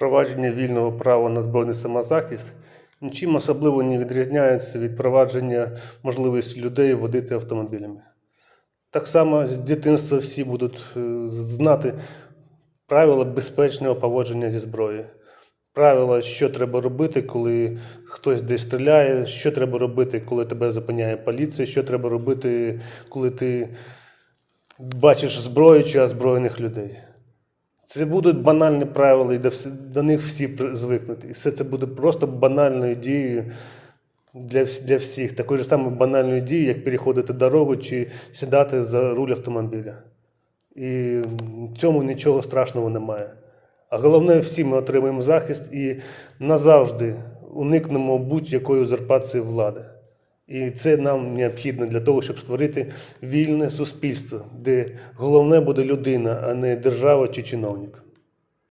впровадження вільного права на збройний самозахист нічим особливо не відрізняється від впровадження можливості людей водити автомобілями. Так само з дитинства всі будуть е, знати правила безпечного поводження зі зброєю. Правила, що треба робити, коли хтось десь стріляє, що треба робити, коли тебе зупиняє поліція, що треба робити, коли ти бачиш зброю чи озброєних людей. Це будуть банальні правила, і до, них всі звикнуть. І все це буде просто банальною дією для, для всіх. Такою ж самою банальною дією, як переходити дорогу чи сідати за руль автомобіля. І в цьому нічого страшного немає. А головне, всі ми отримаємо захист і назавжди уникнемо будь-якої узурпації влади. І це нам необхідно для того, щоб створити вільне суспільство, де головне буде людина, а не держава чи чиновник.